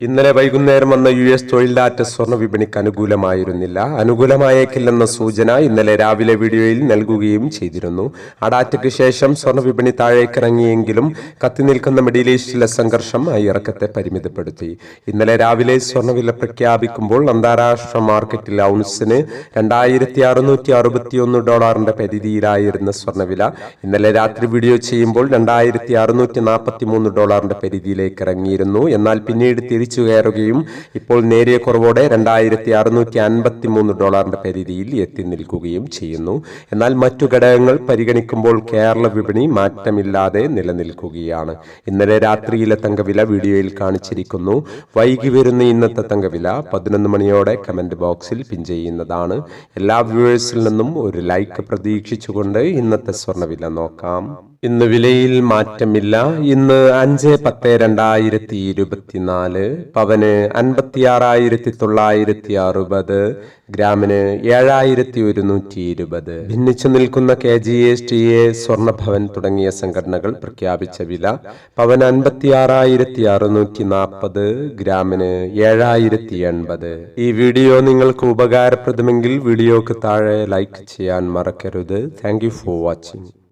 ഇന്നലെ വൈകുന്നേരം വന്ന യു എസ് തൊഴിൽ ഡാറ്റ സ്വർണ വിപണിക്ക് അനുകൂലമായിരുന്നില്ല. അനുകൂലമായേക്കില്ലെന്ന സൂചന ഇന്നലെ രാവിലെ വീഡിയോയിൽ നൽകുകയും ചെയ്തിരുന്നു. ആ ഡാറ്റയ്ക്ക് ശേഷം സ്വർണ വിപണി താഴേക്കിറങ്ങിയെങ്കിലും കത്തി നിൽക്കുന്ന മിഡിൽ ഈസ്റ്റിലെ സംഘർഷം ആ ഇറക്കത്തെ പരിമിതപ്പെടുത്തി. ഇന്നലെ രാവിലെ സ്വർണവില പ്രഖ്യാപിക്കുമ്പോൾ അന്താരാഷ്ട്ര മാർക്കറ്റിൽ ഔൺസിന് രണ്ടായിരത്തി അറുന്നൂറ്റി അറുപത്തിയൊന്ന് ഡോളറിന്റെ പരിധിയിലായിരുന്ന സ്വർണവില ഇന്നലെ രാത്രി വീഡിയോ ചെയ്യുമ്പോൾ രണ്ടായിരത്തി അറുന്നൂറ്റി നാൽപ്പത്തി മൂന്ന് ഡോളറിന്റെ പരിധിയിലേക്ക് ഇറങ്ങിയിരുന്നു എന്നാൽ പിന്നീട് കയറുകയും ഇപ്പോൾ നേരിയ കുറവോടെ രണ്ടായിരത്തി അറുന്നൂറ്റി അൻപത്തി മൂന്ന് ഡോളറിന്റെ പരിധിയിൽ എത്തി നിൽക്കുകയും ചെയ്യുന്നു. എന്നാൽ മറ്റു ഘടകങ്ങൾ പരിഗണിക്കുമ്പോൾ കേരള വിപണി മാറ്റമില്ലാതെ നിലനിൽക്കുകയാണ്. ഇന്നലെ രാത്രിയിലെ തങ്കവില വീഡിയോയിൽ കാണിച്ചിരിക്കുന്നു. വൈകി വരുന്ന ഇന്നത്തെ തങ്കവില പതിനൊന്ന് മണിയോടെ കമന്റ് ബോക്സിൽ പിൻ ചെയ്യുന്നതാണ്. എല്ലാ വ്യൂവേഴ്സിൽ നിന്നും ഒരു ലൈക്ക് പ്രതീക്ഷിച്ചുകൊണ്ട് ഇന്നത്തെ സ്വർണവില നോക്കാം. ഇന്ന് വിലയിൽ മാറ്റമില്ല. ഇന്ന് അഞ്ച് പത്ത് രണ്ടായിരത്തി ഇരുപത്തിനാല് പവന് അൻപത്തിയാറായിരത്തി തൊള്ളായിരത്തി അറുപത് ഗ്രാമിന് ഏഴായിരത്തി ഒരുന്നൂറ്റി ഇരുപത് ഭിന്നിച്ചു നിൽക്കുന്ന K G S T A സ്വർണഭവൻ തുടങ്ങിയ സംഘടനകൾ പ്രഖ്യാപിച്ച വില പവൻ അൻപത്തിയാറായിരത്തി അറുന്നൂറ്റി നാൽപ്പത് ഗ്രാമിന് ഏഴായിരത്തി എൺപത് ഈ വീഡിയോ നിങ്ങൾക്ക് ഉപകാരപ്രദമെങ്കിൽ വീഡിയോക്ക് താഴെ ലൈക്ക് ചെയ്യാൻ മറക്കരുത്. Thank you for watching.